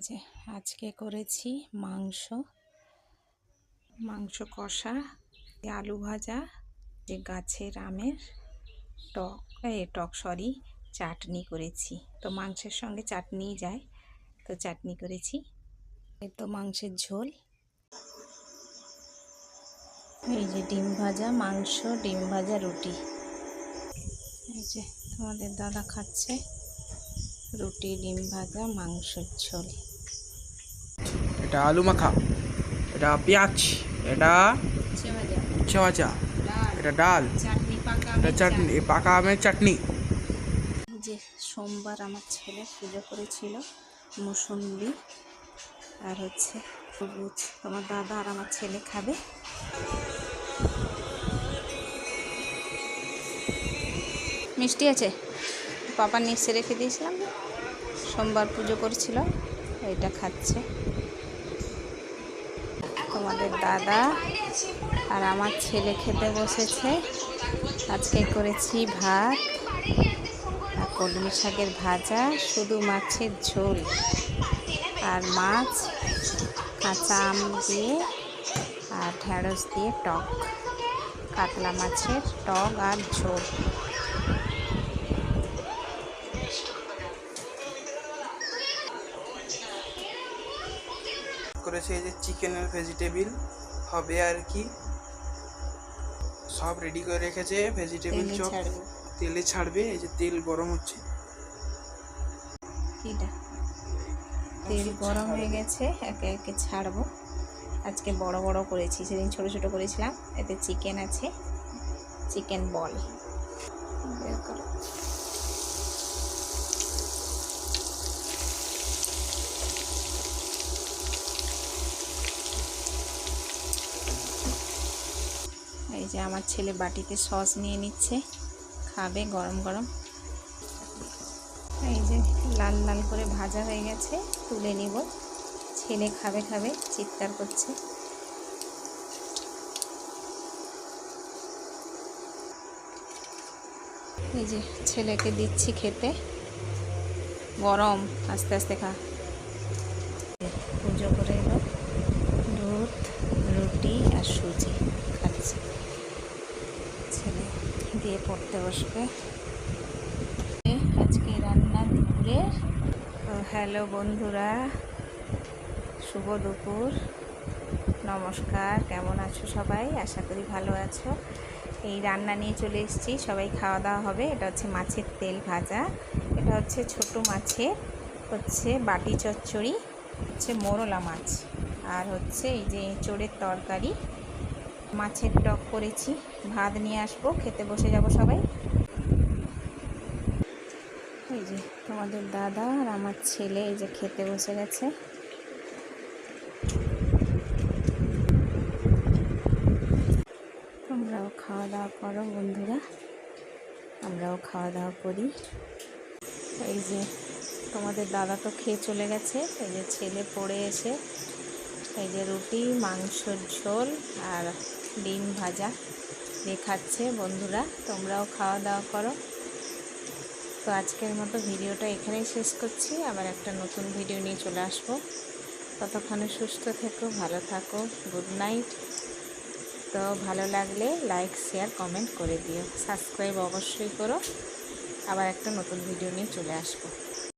যে আজকে করেছি মাংস। মাংস কষা আলু ভাজা, যে গাছের আমের টক, এ টক, সরি, চাটনি করেছি। তো মাংসের সঙ্গে চাটনি যায়। তো চাটনি করেছি। তো মাংসের ঝোল। এই যে ডিম ভাজা, মাংস, ডিম ভাজা, রুটি। এই যে তোমাদের দাদা খাচ্ছে। রুটি, ডিম ভাজা, মাংসের ঝোল। এটা আলু মাখা এটা পেঁয়াজ এটা ভাজা এটা ডাল চাটনি পাকা এটা চাটনি পাকা আমের চাটনি। যে সোমবার আমার ছেলে পুজো করেছিল মুসম্বি আর হচ্ছে সবুজ। আমার দাদা আর আমার ছেলে খাবে। মিষ্টি আছে? পাপা নিচে রেখে দিয়েছিলাম। সোমবার পুজো করছিল এটা খাচ্ছে। তোমাদের দাদা আর আমার ছেলে খেতে বসেছে। আজকে করেছি ভাত আর কলমি শাকের ভাজা, শুধু মাছের ঝোল আর মাছ, কাঁচা আম দিয়ে আর ঢেঁড়স দিয়ে টক, কাতলা মাছের টক আর ঝোল। করেছে এই যে চিকেনের ভেজিটেবিল হবে আর কি। সব রেডি করে রেখেছে ভেজিটেবিল তেলে চপ ছাড়বো। তেলে ছাড়বে এই যে তেল গরম হচ্ছে। তেল গরম হয়ে গেছে একে একে ছাড়বো। আজকে বড় বড় করেছি সেদিন ছোট ছোট করেছিলাম এতে চিকেন আছে চিকেন বল বের করো। যে আমার ছেলে বাটিতে সস নিয়ে নিচ্ছে, খাবে গরম গরম। এই যে লাল লাল করে ভাজা হয়ে গেছে, তুলে নিব। ছেলে খাবে খাবে, চিৎকার করছে। এই যে ছেলেকে দিচ্ছি খেতে। গরম, আস্তে আস্তে খা পুজো করে এলো দুধ রুটি আর সুজি খাচ্ছে ছেলে দিয়ে পড়তে বসবে। আজকে রান্না দুপুরে তো হ্যালো বন্ধুরা, শুভ দুপুর। নমস্কার, কেমন আছো সবাই? আশা করি ভালো আছো। এই রান্না নিয়ে চলে এসেছি। সবাই খাওয়া দাওয়া হবে। এটা হচ্ছে মাছের তেল ভাজা। এটা হচ্ছে ছোট মাছের, হচ্ছে বাটি চচ্চড়ি, হচ্ছে মোরলা মাছ, আর হচ্ছে এই যে চোরের তরকারি। মাছের টক করেছি। ভাত নিয়ে আসব, খেতে বসে যাব সবাই। এই যে তোমাদের দাদা আর আমার ছেলে এই যে খেতে বসে গেছে। তোমরাও খাওয়া দাওয়া করো বন্ধুরা। আমরাও খাওয়া দাওয়া করি। এই যে তোমাদের দাদা তো খেয়ে চলে গেছে। এই যে ছেলে পড়ে এসে এই যে রুটি, মাংসর ঝোল আর ডিম ভাজা। দিয়ে খাচ্ছে বন্ধুরা, তোমরাও খাওয়া দাওয়া করো। তো আজকের মতো ভিডিওটা এখানেই শেষ করছি। আবার একটা নতুন ভিডিও নিয়ে চলে আসব। ততক্ষণে সুস্থ থেকো, ভালো থাকো, গুড নাইট। তো ভালো লাগলে লাইক, শেয়ার, কমেন্ট করে দিও। সাবস্ক্রাইব অবশ্যই করো। আবার একটা নতুন ভিডিও নিয়ে চলে আসব।